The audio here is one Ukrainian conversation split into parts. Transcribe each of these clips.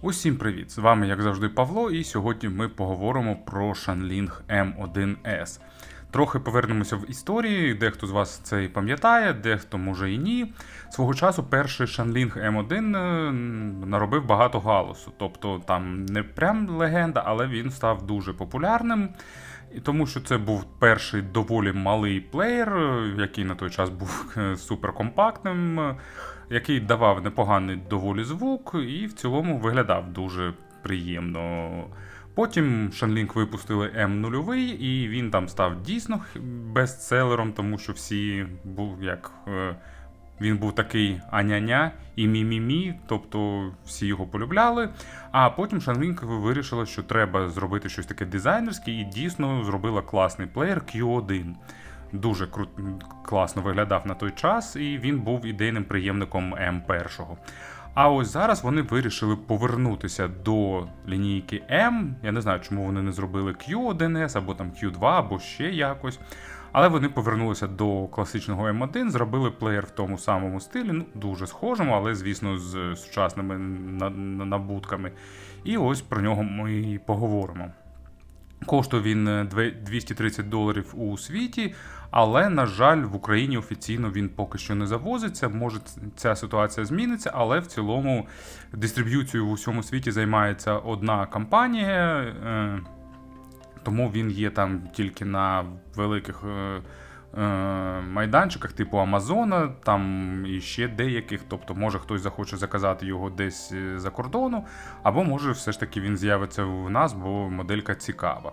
Усім привіт! З вами, як завжди, Павло, і сьогодні ми поговоримо про Shanling M1S. Трохи повернемося в історії, дехто з вас це і пам'ятає, дехто може і ні. Свого часу перший Shanling M1 е, наробив багато галасу. Тобто там не прям легенда, але він став дуже популярним. І тому що це був перший доволі малий плеєр, е, який на той час був е, суперкомпактним, який давав непоганий доволі звук, і в цілому виглядав дуже приємно. Потім Shanling випустили М0, і він там став дійсно бестселером, тому що всі був як. е, Він був такий аня-ня і мі-мі-мі, тобто всі його полюбляли. А потім Shanling вирішила, що треба зробити щось таке дизайнерське, і дійсно зробила класний плеєр Q1. Дуже кру- класно виглядав на той час, і він був ідейним приємником М1. А ось зараз вони вирішили повернутися до лінійки М. Я не знаю, чому вони не зробили Q1S або там Q2, або ще якось. Але вони повернулися до класичного М1, зробили плеєр в тому самому стилі, ну дуже схожому, але звісно з сучасними на- на- набутками. І ось про нього ми і поговоримо. Коштує він е, 230 доларів у світі, але, на жаль, в Україні офіційно він поки що не завозиться. Може, ця ситуація зміниться, але в цілому дистриб'юцією в усьому світі займається одна компанія, е, тому він є там тільки на великих е, е, майданчиках, типу Амазона, там і ще деяких. Тобто, може хтось захоче заказати його десь за кордону, або може все ж таки він з'явиться в нас, бо моделька цікава.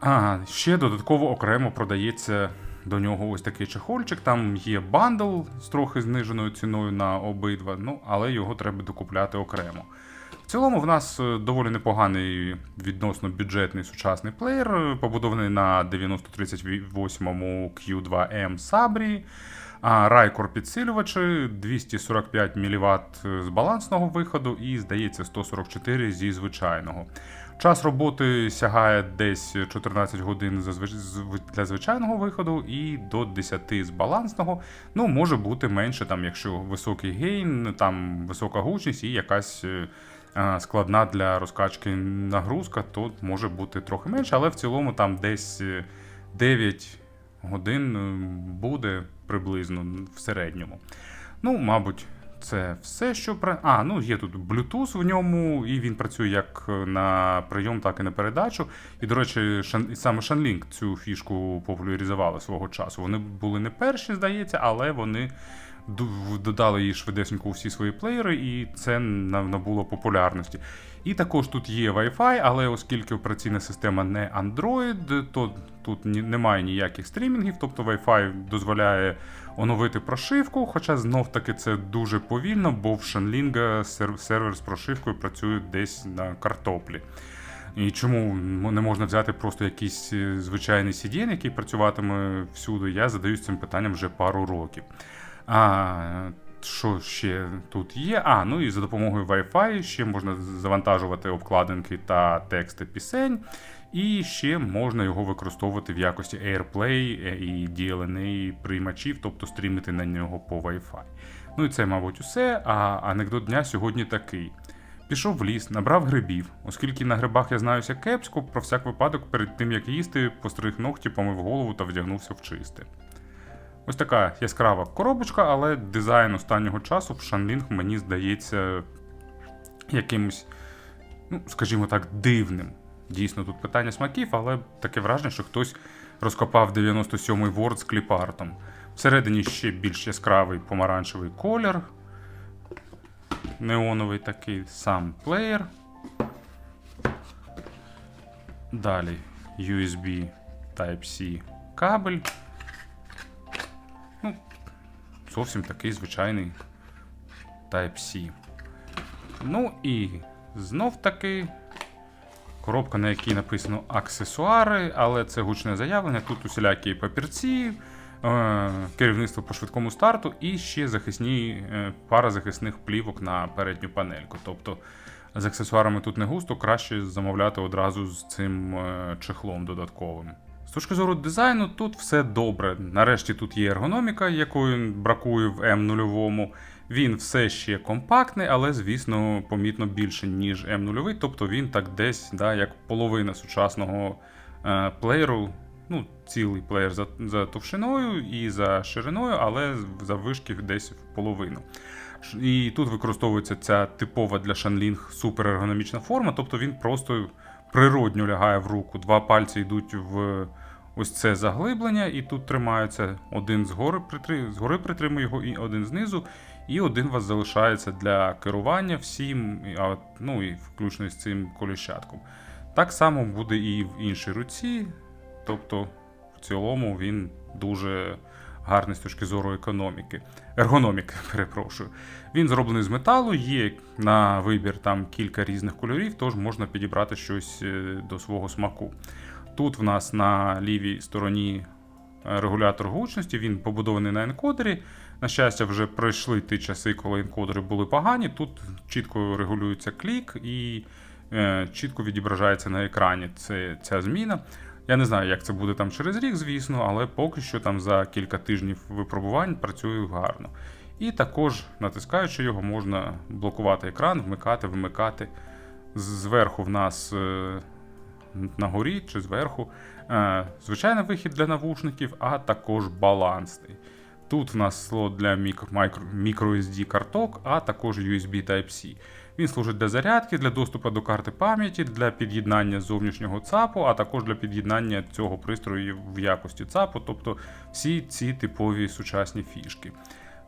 А, ще додатково окремо продається до нього ось такий чехольчик. Там є бандл з трохи зниженою ціною на обидва, ну але його треба докупляти окремо. В цілому в нас е, доволі непоганий відносно бюджетний сучасний плеєр, е, побудований на 9038 Q2M Sabri. Райкор підсилювачі 245 мВт з балансного виходу і, здається, 144 зі звичайного. Час роботи сягає десь 14 годин для звичайного виходу і до 10 з балансного. Ну, може бути менше, там, якщо високий гейн, там висока гучність і якась е, складна для розкачки нагрузка, то може бути трохи менше, але в цілому там десь е, 9 годин е, буде приблизно в середньому. Ну, мабуть, це все, що. А, ну є тут Bluetooth в ньому, і він працює як на прийом, так і на передачу. І, до речі, Шан... саме Шанлінг цю фішку популяризували свого часу. Вони були не перші, здається, але вони додали її швидесенько у всі свої плеєри, і це набуло популярності. І також тут є Wi-Fi, але оскільки операційна система не Android, то тут немає ніяких стрімінгів, тобто Wi-Fi дозволяє оновити прошивку, хоча знов таки це дуже повільно, бо в Shanling сер- сервер з прошивкою працює десь на картоплі. І чому не можна взяти просто якийсь е, звичайний CDN, який працюватиме всюди, я задаюсь цим питанням вже пару років. А, що ще тут є? А, ну і за допомогою Wi-Fi ще можна завантажувати обкладинки та тексти пісень, і ще можна його використовувати в якості AirPlay е, і DLNA приймачів, тобто стрімити на нього по Wi-Fi. Ну і це, мабуть, усе. А анекдот дня сьогодні такий. Пішов в ліс, набрав грибів. Оскільки на грибах я знаюся кепсько, про всяк випадок перед тим як їсти, постриг ногті, помив голову та вдягнувся в чисте. Ось така яскрава коробочка, але дизайн останнього часу в Shanling мені здається якимось, ну, скажімо так, дивним. Дійсно, тут питання смаків, але таке враження, що хтось розкопав 97-й Word з кліпартом. Всередині ще більш яскравий помаранчевий колір. Неоновий такий сам плеєр. Далі USB Type-C кабель. Зовсім такий звичайний Type-C. Ну і знов таки коробка, на якій написано аксесуари, але це гучне заявлення. Тут усілякі папірці, е, керівництво по швидкому старту і ще захисні е, пара захисних плівок на передню панельку. Тобто з аксесуарами тут не густо, краще замовляти одразу з цим е, чехлом додатковим. З точки зору дизайну, тут все добре. Нарешті тут є ергономіка, якої бракує в М0. Він все ще компактний, але, звісно, помітно більше, ніж М0. Тобто він так десь, да, як половина сучасного е, плеєру. Ну, цілий плеєр за, за товщиною і за шириною, але за вишки десь в половину. І тут використовується ця типова для Shanling суперергономічна форма, тобто він просто природньо лягає в руку. Два пальці йдуть в ось це заглиблення, і тут тримаються один згори, притри... згори притримує його, і один знизу, і один у вас залишається для керування всім, ну і включно з цим коліщатком. Так само буде і в іншій руці, тобто в цілому він дуже гарний з точки зору економіки. Ергономіки, перепрошую. Він зроблений з металу, є на вибір там кілька різних кольорів, тож можна підібрати щось е, до свого смаку. Тут в нас на лівій стороні е, регулятор гучності, він побудований на енкодері. На щастя, вже пройшли ті часи, коли енкодери були погані. Тут чітко регулюється клік і е, чітко відображається на екрані це, ця зміна. Я не знаю, як це буде там через рік, звісно, але поки що там за кілька тижнів випробувань працює гарно. І також, натискаючи його, можна блокувати екран, вмикати, вимикати. Зверху в нас е, на горі чи зверху е, звичайний вихід для навушників, а також балансний. Тут в нас слот для мікро, мікро, microSD карток, а також USB Type-C. Він служить для зарядки, для доступу до карти пам'яті, для під'єднання зовнішнього ЦАПу, а також для під'єднання цього пристрою в якості ЦАПу, тобто всі ці типові сучасні фішки.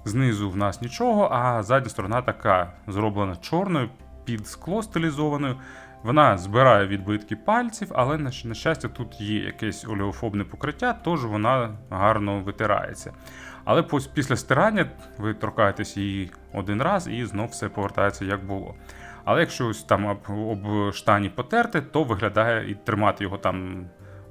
Знизу в нас нічого, а задня сторона така зроблена чорною, під скло стилізованою. Вона збирає відбитки пальців, але на щастя, тут є якесь олеофобне покриття, тож вона гарно витирається. Але після стирання ви торкаєтесь її один раз і знов все повертається як було. Але якщо ось там об, об штані потерти, то виглядає і тримати його там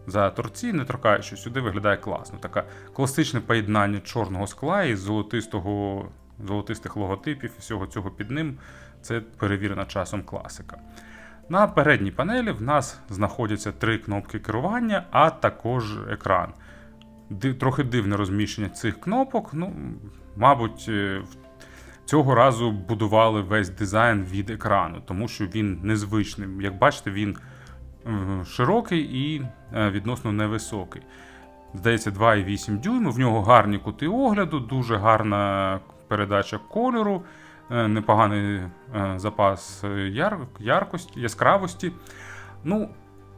за торці, не торкаючи сюди, виглядає класно. Таке класичне поєднання чорного скла і золотистого, золотистих логотипів і всього цього під ним. Це перевірена часом класика. На передній панелі в нас знаходяться три кнопки керування, а також екран. Трохи дивне розміщення цих кнопок. Ну, мабуть, е, цього разу будували весь дизайн від екрану, тому що він незвичний. Як бачите, він е, широкий і е, відносно невисокий. Здається, 2,8 дюйму. В нього гарні кути огляду, дуже гарна передача кольору, непоганий е, запас е, яр... яркості, яскравості. Ну,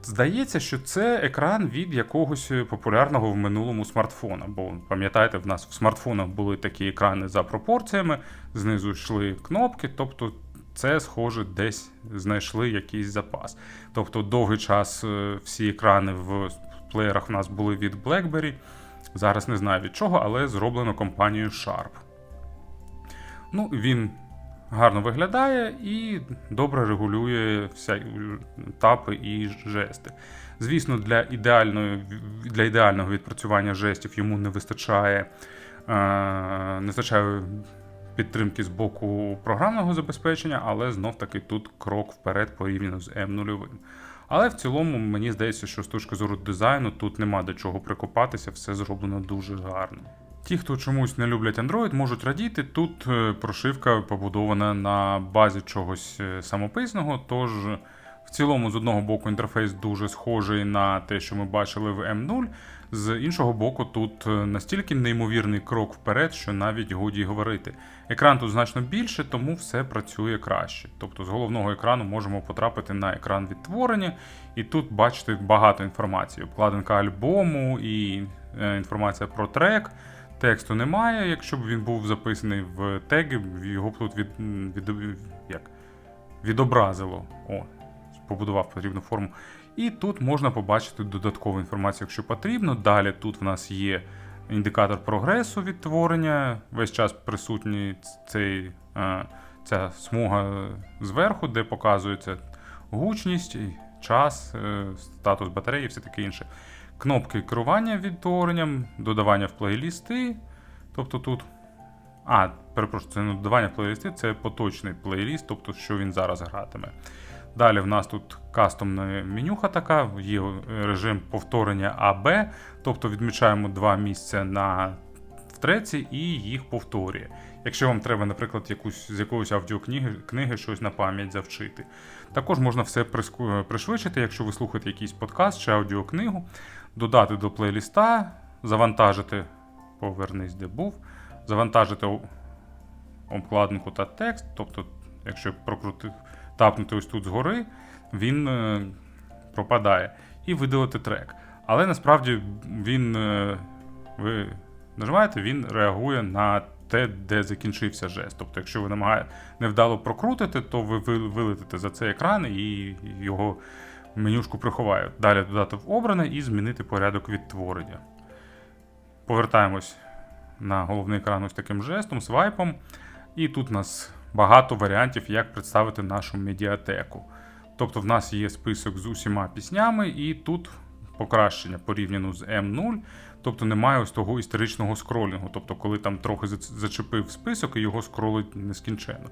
здається, що це екран від якогось популярного в минулому смартфона. Бо пам'ятаєте, в нас в смартфонах були такі екрани за пропорціями, знизу йшли кнопки, тобто. Це, схоже, десь знайшли якийсь запас. Тобто довгий час е, всі екрани в плеєрах в нас були від BlackBerry. Зараз не знаю від чого, але зроблено компанією Sharp. Ну, він гарно виглядає і добре регулює вся тапи і жести. Звісно, для, ідеальної, для ідеального відпрацювання жестів йому не вистачає, е, не вистачає підтримки з боку програмного забезпечення, але знов таки тут крок вперед порівняно з М0. Але в цілому мені здається, що з точки зору дизайну тут нема до чого прикопатися, все зроблено дуже гарно. Ті, хто чомусь не люблять Android, можуть радіти. Тут е, прошивка побудована на базі чогось е, самописного, тож в цілому, з одного боку, інтерфейс дуже схожий на те, що ми бачили в M0. З іншого боку, тут е, настільки неймовірний крок вперед, що навіть годі говорити. Екран тут значно більше, тому все працює краще. Тобто з головного екрану можемо потрапити на екран відтворення, і тут бачите багато інформації: обкладинка альбому і інформація про трек. Тексту немає, якщо б він був записаний в теги, його б тут від, від, як? відобразило. О, побудував потрібну форму. І тут можна побачити додаткову інформацію, якщо потрібно. Далі тут в нас є індикатор прогресу відтворення. Весь час присутній е, ця смуга зверху, де показується гучність, час, е, статус батареї і все таке інше. Кнопки керування відтворенням, додавання в плейлісти. Тобто тут. А, перепрошую, це не додавання в плейлісти, це поточний плейліст, тобто що він зараз гратиме. Далі в нас тут кастомна менюха така, є режим повторення АБ, тобто відмічаємо два місця на в треці і їх повторює. Якщо вам треба, наприклад, якусь з якоїсь аудіокниги книги щось на пам'ять завчити. Також можна все пришвидшити, якщо ви слухаєте якийсь подкаст чи аудіокнигу, додати до плейліста, завантажити, повернись, де був, завантажити обкладинку та текст. Тобто, якщо прокрути, тапнути ось тут згори, він е, пропадає. І видалити трек. Але насправді він, е, ви нажимаєте, він реагує на те, де закінчився жест. Тобто, якщо ви намагаєте невдало прокрутите, то ви- вилетите за цей екран і його менюшку приховає. Далі додати в обране і змінити порядок відтворення. Повертаємось на головний екран ось таким жестом, свайпом. І тут у нас багато варіантів, як представити нашу медіатеку. Тобто в нас є список з усіма піснями, і тут покращення порівняно з М0, тобто немає ось того історичного скролінгу. Тобто, коли там трохи зачепив список і його скролить нескінченно.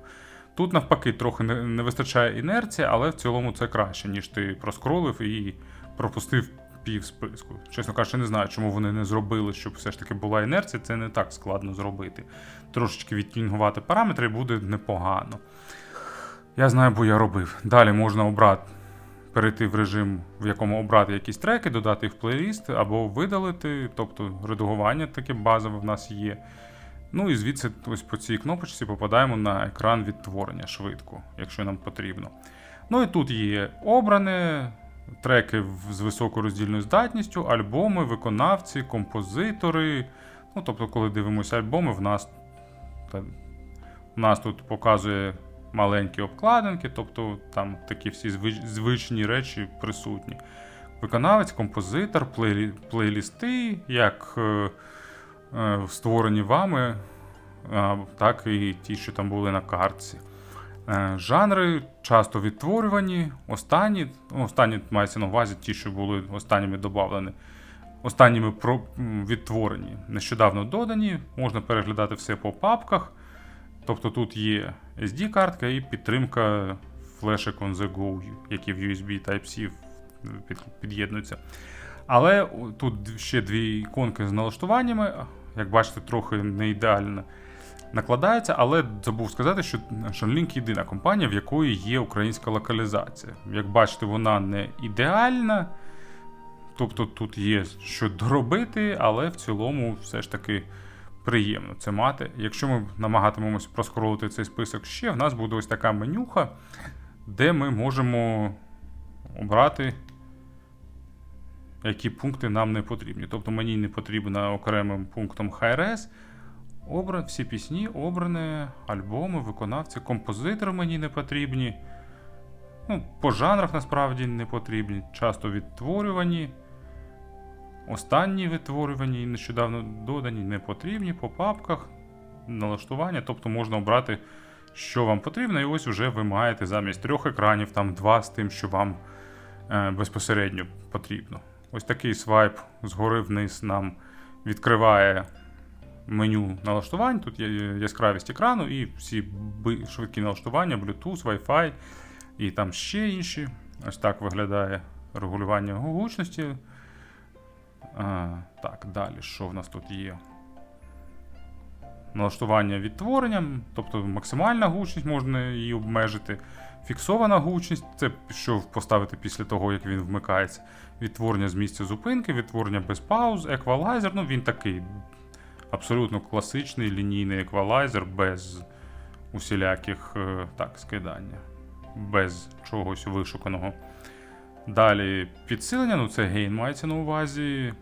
Тут навпаки трохи не, вистачає інерції, але в цілому це краще, ніж ти проскролив і пропустив пів списку. Чесно кажучи, не знаю, чому вони не зробили, щоб все ж таки була інерція, це не так складно зробити. Трошечки відтюнгувати параметри буде непогано. Я знаю, бо я робив. Далі можна обрати, перейти в режим, в якому обрати якісь треки, додати їх в плейліст або видалити, тобто редагування таке базове в нас є. Ну і звідси ось по цій кнопочці попадаємо на екран відтворення швидко, якщо нам потрібно. Ну і тут є обране, треки з високою роздільною здатністю, альбоми, виконавці, композитори. Ну, тобто, коли дивимося альбоми, в нас, в нас тут показує маленькі обкладинки, тобто там такі всі звич- звичні речі присутні. Виконавець, композитор, плейлі, плейлісти, як е, створені вами, е, так і ті, що там були на картці. Е, Жанри часто відтворювані, останні, ну, останні мається на увазі ті, що були останніми додавлені, останніми про, відтворені, нещодавно додані, можна переглядати все по папках. Тобто тут є SD-картка і підтримка флешек on the go, які в USB Type-C під'єднуються. Але тут ще дві іконки з налаштуваннями. Як бачите, трохи не ідеально накладається, але забув сказати, що Shanlink єдина компанія, в якої є українська локалізація. Як бачите, вона не ідеальна. Тобто тут є що доробити, але в цілому все ж таки приємно це мати. Якщо ми намагатимемось проскролити цей список ще, в нас буде ось така менюха, де ми можемо обрати, які пункти нам не потрібні. Тобто мені не потрібно окремим пунктом HRS. Обра... Всі пісні обрані, альбоми, виконавці, композитори мені не потрібні. Ну, по жанрах насправді не потрібні. Часто відтворювані. Останні відтворювані і нещодавно додані не потрібні по папках, налаштування. Тобто можна обрати, що вам потрібно, і ось вже ви маєте замість трьох екранів, там два з тим, що вам е, безпосередньо потрібно. Ось такий свайп згори вниз нам відкриває меню налаштувань. Тут є яскравість екрану і всі швидкі налаштування, Bluetooth, Wi-Fi і там ще інші. Ось так виглядає регулювання гучності. А, так, далі, що в нас тут є? Налаштування відтворення, тобто максимальна гучність можна її обмежити. Фіксована гучність це що поставити після того, як він вмикається. Відтворення з місця зупинки, відтворення без пауз, еквалайзер. Ну, він такий абсолютно класичний лінійний еквалайзер без усіляких е, так, скидання, без чогось вишуканого. Далі підсилення, ну це гейн мається на увазі.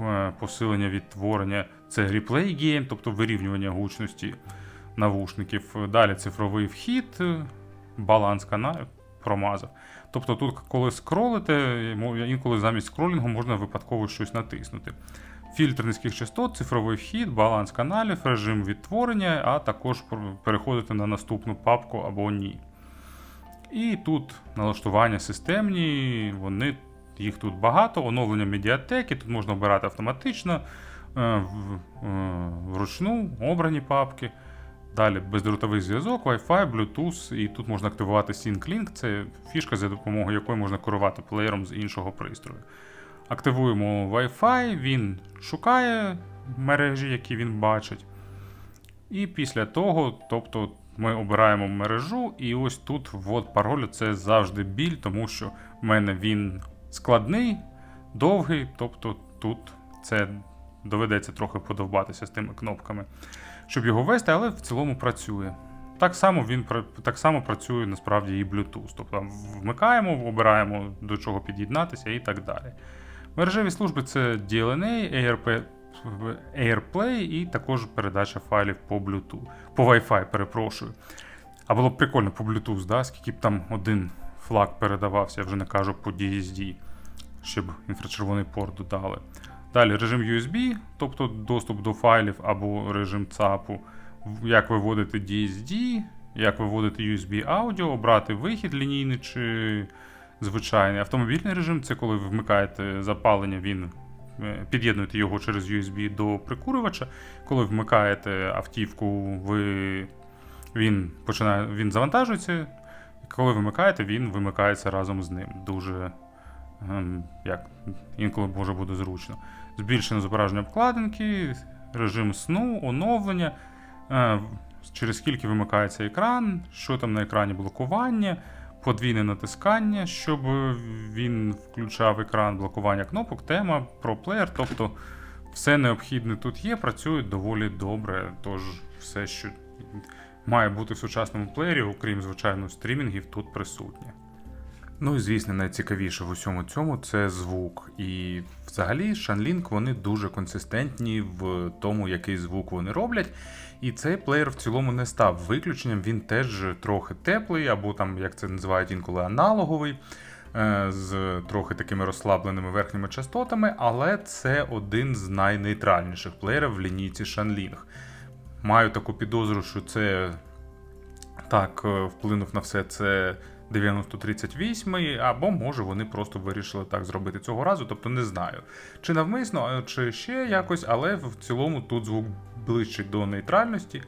Е, Посилення відтворення це реплей гейн, тобто вирівнювання гучності навушників. Далі цифровий вхід, е, баланс каналів промазав. Тобто тут, коли скролите, інколи замість скролінгу можна випадково щось натиснути. Фільтр низьких частот, цифровий вхід, баланс каналів, режим відтворення, а також переходити на наступну папку або ні. І тут налаштування системні, вони, їх тут багато, оновлення медіатеки, тут можна обирати автоматично, вручну, обрані папки. Далі бездротовий зв'язок, Wi-Fi, Bluetooth, і тут можна активувати SyncLink. Це фішка, за допомогою якої можна керувати плеєром з іншого пристрою. Активуємо Wi-Fi, він шукає мережі, які він бачить. І після того, тобто, ми обираємо мережу, і ось тут ввод паролю це завжди біль, тому що в мене він складний, довгий, тобто тут це доведеться трохи подовбатися з тими кнопками, щоб його ввести, але в цілому працює. Так само він так само працює насправді і Bluetooth. Тобто вмикаємо, обираємо до чого під'єднатися і так далі. Мережеві служби це DLNA, AirP, AirPlay і також передача файлів по Bluetooth, по Wi-Fi, перепрошую. А було б прикольно по Bluetooth, да? скільки б там один флаг передавався, я вже не кажу по DSD, щоб інфрачервоний порт додали. Далі режим USB, тобто доступ до файлів або режим ЦАПу, як виводити DSD, як виводити USB аудіо, обрати вихід лінійний чи звичайний. Автомобільний режим це коли ви вмикаєте запалення, він е, під'єднуєте його через USB до прикурювача. Коли вмикаєте автівку, ви, він починає він завантажується. Коли вимикаєте, він вимикається разом з ним. Дуже ем, як інколи може бути зручно. Збільшене зображення обкладинки, режим сну, оновлення, е, через скільки вимикається екран, що там на екрані блокування, подвійне натискання, щоб він включав екран блокування кнопок, тема про плеєр. Тобто все необхідне тут є, працює доволі добре. Тож все, що має бути в сучасному плеєрі, окрім звичайно стрімінгів, тут присутнє. Ну і звісно, найцікавіше в усьому цьому це звук. І взагалі Shanlink вони дуже консистентні в тому, який звук вони роблять. І цей плеєр в цілому не став виключенням. Він теж трохи теплий, або там, як це називають інколи, аналоговий. е, З трохи такими розслабленими верхніми частотами, але це один з найнейтральніших плеєрів в лінійці Shanling. Маю таку підозру, що це так е, вплинув на все це 9038, або може вони просто вирішили так зробити цього разу, тобто не знаю. Чи навмисно, чи ще якось, але в цілому тут звук ближче до нейтральності,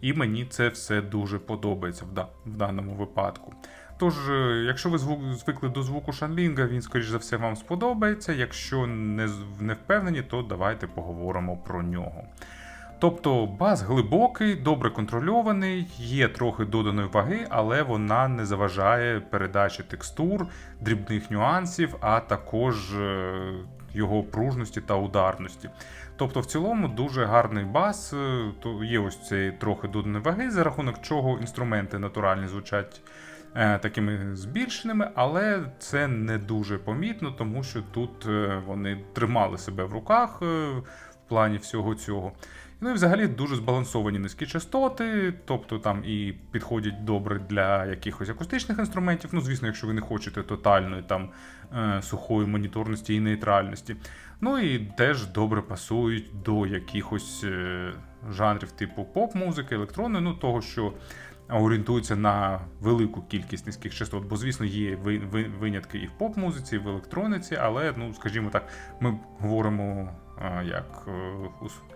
і мені це все дуже подобається в, да- в даному випадку. Тож, е, якщо ви звук, звикли до звуку Шанлінга, він, скоріш за все, вам сподобається. Якщо не, не впевнені, то давайте поговоримо про нього. Тобто бас глибокий, добре контрольований, є трохи доданої ваги, але вона не заважає передачі текстур, дрібних нюансів, а також е, його пружності та ударності. Тобто, в цілому дуже гарний бас, е, то є ось цей трохи доданої ваги, за рахунок чого інструменти натуральні звучать е, такими збільшеними, але це не дуже помітно, тому що тут вони тримали себе в руках в плані всього цього. Ну і взагалі дуже збалансовані низькі частоти, тобто там і підходять добре для якихось акустичних інструментів. Ну, звісно, якщо ви не хочете тотальної там е, сухої моніторності і нейтральності. Ну і теж добре пасують до якихось е, жанрів типу поп-музики, електронної, ну того, що орієнтуються на велику кількість низьких частот, бо, звісно, є ви- ви- винятки і в поп-музиці, і в електрониці, але, ну, скажімо так, ми говоримо як е, у-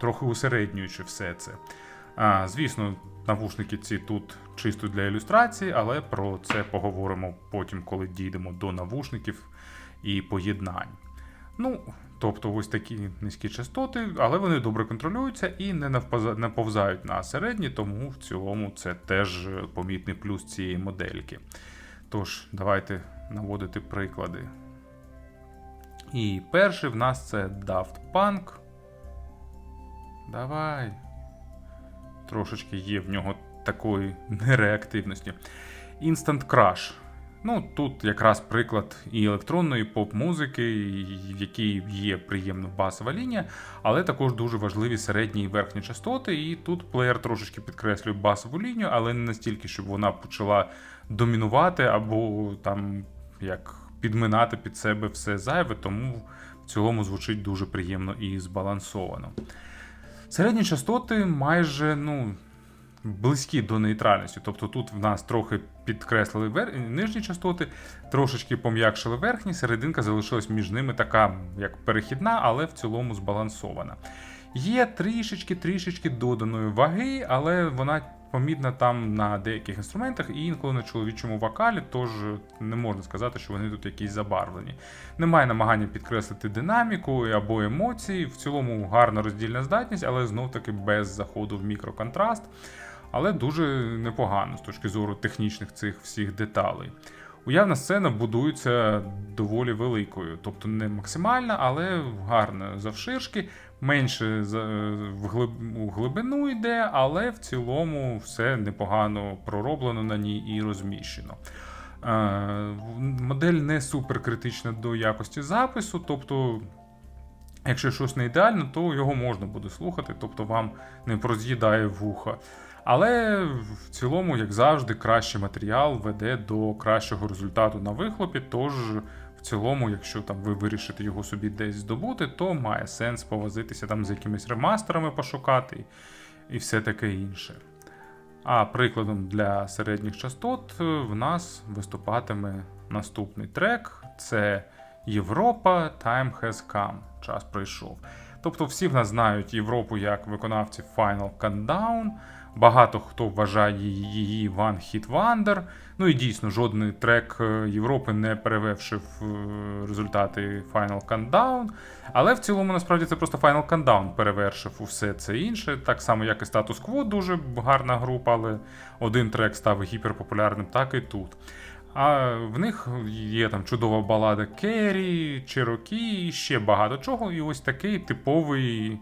трохи усереднюючи все це. А, звісно, навушники ці тут чисто для ілюстрації, але про це поговоримо потім, коли дійдемо до навушників і поєднань. Ну, тобто ось такі низькі частоти, але вони добре контролюються і не повзають на середні, тому в цілому це теж помітний плюс цієї модельки. Тож, давайте наводити приклади. І перший в нас це Daft Punk. Давай. Трошечки є в нього такої нереактивності. Instant Crush. Ну, тут якраз приклад і електронної поп-музики, в якій є приємна басова лінія, але також дуже важливі середні і верхні частоти. І тут плеєр трошечки підкреслює басову лінію, але не настільки, щоб вона почала домінувати або там як підминати під себе все зайве, тому в цілому звучить дуже приємно і збалансовано. Середні частоти майже ну, близькі до нейтральності. Тобто тут в нас трохи підкреслили вер... нижні частоти, трошечки пом'якшили верхні, серединка залишилась між ними така як перехідна, але в цілому збалансована. Є трішечки-трішечки доданої ваги, але вона помітна там на деяких інструментах і інколи на чоловічому вокалі, тож не можна сказати, що вони тут якісь забарвлені. Немає намагання підкреслити динаміку або емоції. В цілому гарна роздільна здатність, але знов-таки без заходу в мікроконтраст. Але дуже непогано з точки зору технічних цих всіх деталей. Уявна сцена будується доволі великою, тобто не максимальна, але гарна завширшки, менше в глибину йде, але в цілому все непогано пророблено на ній і розміщено. Е, Модель не супер критична до якості запису, тобто. Якщо щось не ідеально, то його можна буде слухати, тобто вам не проз'їдає вуха. Але в цілому, як завжди, кращий матеріал веде до кращого результату на вихлопі. Тож, в цілому, якщо там ви вирішите його собі десь здобути, то має сенс повозитися там з якимись ремастерами пошукати і все таке інше. А прикладом для середніх частот е, в нас виступатиме наступний трек: це Європа Time Has Come. Час прийшов. Тобто всі в нас знають Європу як виконавців Final Countdown. Багато хто вважає її One Hit Wonder. Ну і дійсно, жодний трек е, Європи не перевевши в е, результати Final Countdown. Але в цілому, насправді, це просто Final Countdown перевершив усе це інше. Так само, як і Status Quo, дуже гарна група, але один трек став гіперпопулярним, так і тут. А в них є там чудова балада Керрі, Чирокі і ще багато чого. І ось такий типовий,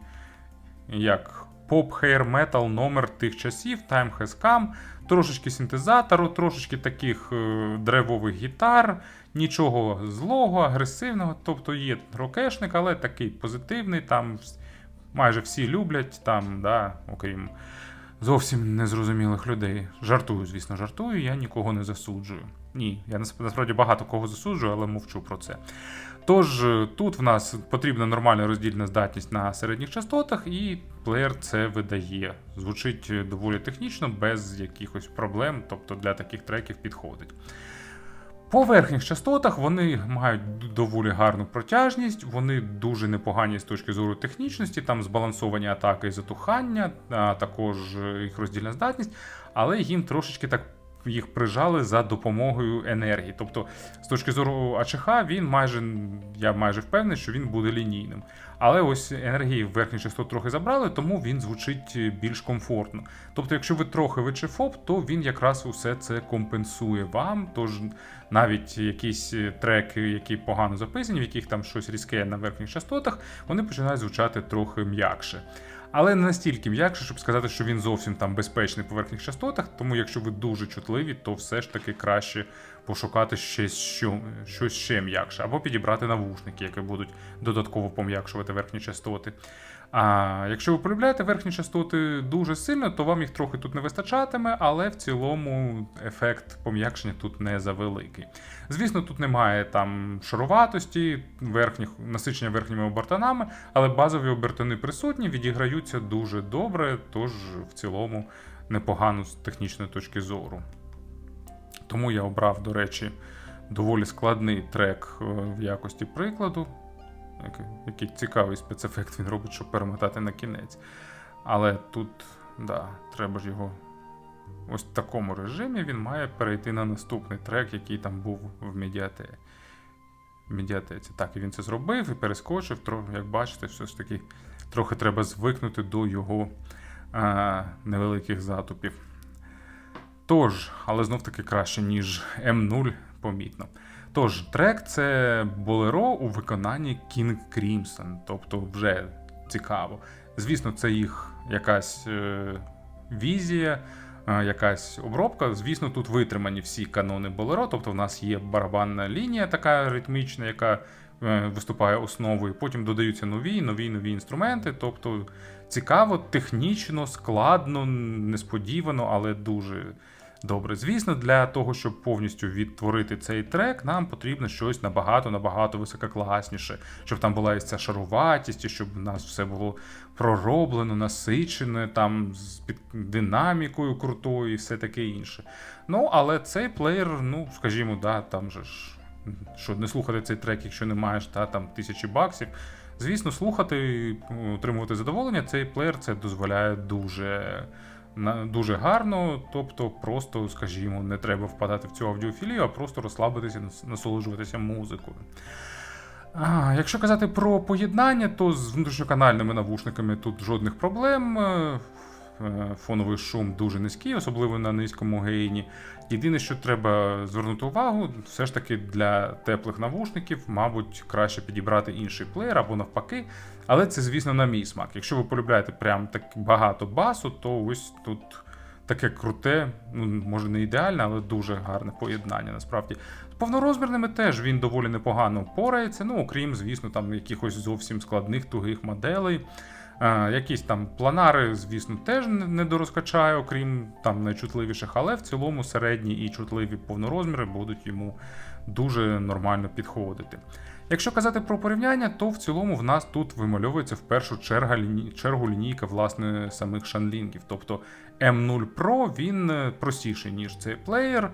як поп-хейр метал номер тих часів, Time Has Come, трошечки синтезатору, трошечки таких е, древових гітар, нічого злого, агресивного. Тобто є рокешник, але такий позитивний, там майже всі люблять, там, да, окрім зовсім незрозумілих людей. Жартую, звісно, жартую, я нікого не засуджую. Ні, я насправді багато кого засуджую, але мовчу про це. Тож е, тут в нас потрібна нормальна роздільна здатність на середніх частотах, і плеєр це видає. Звучить е, доволі технічно, без якихось проблем, тобто для таких треків підходить. По верхніх частотах вони мають доволі гарну протяжність, вони дуже непогані з точки зору технічності, там збалансовані атаки і затухання, а також е, їх роздільна здатність, але їм трошечки так їх прижали за допомогою енергії. Тобто, з точки зору АЧХ, він майже, я майже впевнений, що він буде лінійним. Але ось енергії в верхніх частот трохи забрали, тому він звучить е, більш комфортно. Тобто, якщо ви трохи вичефоп, то він якраз усе це компенсує вам. Тож навіть якісь е, треки, які погано записані, в яких там щось різке на верхніх частотах, вони починають звучати трохи м'якше. Але не настільки м'якше, щоб сказати, що він зовсім там безпечний по верхніх частотах. Тому якщо ви дуже чутливі, то все ж таки краще пошукати щось, що, щось ще м'якше, або підібрати навушники, які будуть додатково пом'якшувати верхні частоти. А якщо ви полюбляєте верхні частоти дуже сильно, то вам їх трохи тут не вистачатиме, але в цілому ефект пом'якшення тут не завеликий. Звісно, тут немає там шаруватості, верхніх, насичення верхніми обертонами, але базові обертони присутні, відіграються дуже добре, тож в цілому непогано з технічної точки зору. Тому я обрав, до речі, доволі складний трек е, в якості прикладу. Який, цікавий спецефект він робить, щоб перемотати на кінець. Але тут, да, треба ж його. Ось в такому режимі він має перейти на наступний трек, який там був в медіате... медіатеці. Так, і він це зробив і перескочив. Як бачите, все ж таки трохи треба звикнути до його а, невеликих затупів. Тож, але знов таки краще, ніж М0, помітно. Тож, трек це Болеро у виконанні King Crimson, тобто вже цікаво. Звісно, це їх якась е, візія, е, якась обробка. Звісно, тут витримані всі канони Болеро, тобто в нас є барабанна лінія, така ритмічна, яка е, виступає основою. Потім додаються нові, нові, нові інструменти. Тобто цікаво, технічно, складно, несподівано, але дуже Добре, звісно, для того, щоб повністю відтворити цей трек, нам потрібно щось набагато набагато висококласніше, щоб там була і ця шаруватість, і щоб у нас все було пророблено, насичене, там з під динамікою крутою і все таке інше. Ну, але цей плеєр, ну скажімо, да, там же ж що не слухати цей трек, якщо не маєш та, там тисячі баксів. Звісно, слухати, отримувати задоволення, цей плеєр це дозволяє дуже. Дуже гарно, тобто просто, скажімо, не треба впадати в цю аудіофілію, а просто розслабитися, насолоджуватися музикою. А, якщо казати про поєднання, то з внутрішньоканальними навушниками тут жодних проблем. Е, Фоновий шум дуже низький, особливо на низькому гейні. Єдине, що треба звернути увагу, все ж таки для теплих навушників, мабуть, краще підібрати інший плеєр або навпаки. Але це, звісно, на мій смак. Якщо ви полюбляєте прям так багато басу, то ось тут таке круте, ну може не ідеальне, але дуже гарне поєднання насправді. Повнорозмірними теж він доволі непогано порається, ну окрім, звісно, там якихось зовсім складних тугих моделей. Е, якісь там планари, звісно, теж не дорозкачає, окрім там найчутливіших, але в цілому середні і чутливі повнорозміри будуть йому дуже нормально підходити. Якщо казати про порівняння, то в цілому в нас тут вимальовується в першу чергу лінійка власне самих шанлінгів. Тобто M0 Pro він е, простіший, ніж цей плеєр.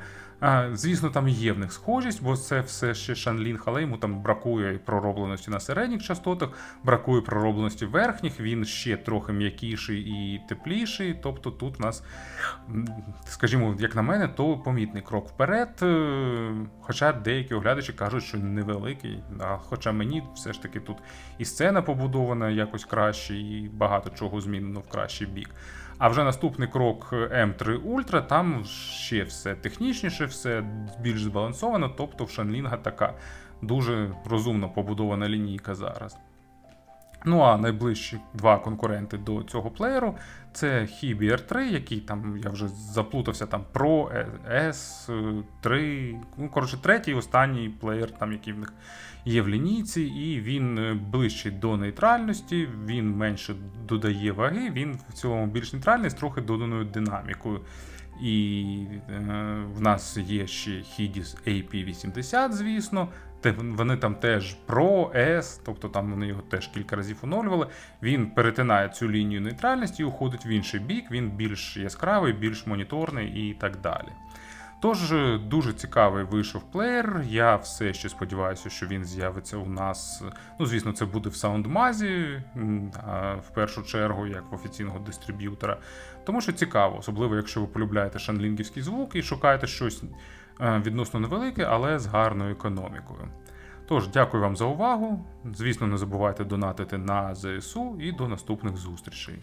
Звісно, там є в них схожість, бо це все ще Shanling, але йому там бракує проробленості на середніх частотах, бракує проробленості верхніх, він ще трохи м'якіший і тепліший. Тобто тут в нас, скажімо, як на мене, то помітний крок вперед. е, Хоча деякі оглядачі кажуть, що невеликий. А хоча мені все ж таки тут і сцена побудована якось краще, і багато чого змінено в кращий бік. А вже наступний крок M3 Ultra, там ще все технічніше, все більш збалансовано, тобто в Шанлінга така дуже розумно побудована лінійка зараз. Ну а найближчі два конкуренти до цього плеєру це Hibi R3, який там я вже заплутався там Pro S3. Ну, коротше, третій, останній плеєр, там, який в них є в лінійці, і він е, ближчий до нейтральності, він менше додає ваги, він в цілому більш нейтральний з трохи доданою динамікою. І е, в нас є ще Hidis AP80, звісно. Вони там теж Pro S, тобто там вони його теж кілька разів оновлювали. Він перетинає цю лінію нейтральності і уходить в інший бік. Він більш яскравий, більш моніторний і так далі. Тож е, дуже цікавий вийшов плеєр. Я все ще сподіваюся, що він з'явиться у нас. Ну, звісно, це буде в саундмазі, в першу чергу, як в офіційного дистриб'ютора. Тому що цікаво, особливо якщо ви полюбляєте шанлінгівський звук і шукаєте щось е, відносно невелике, але з гарною економікою. Тож, дякую вам за увагу. Звісно, не забувайте донатити на ЗСУ і до наступних зустрічей.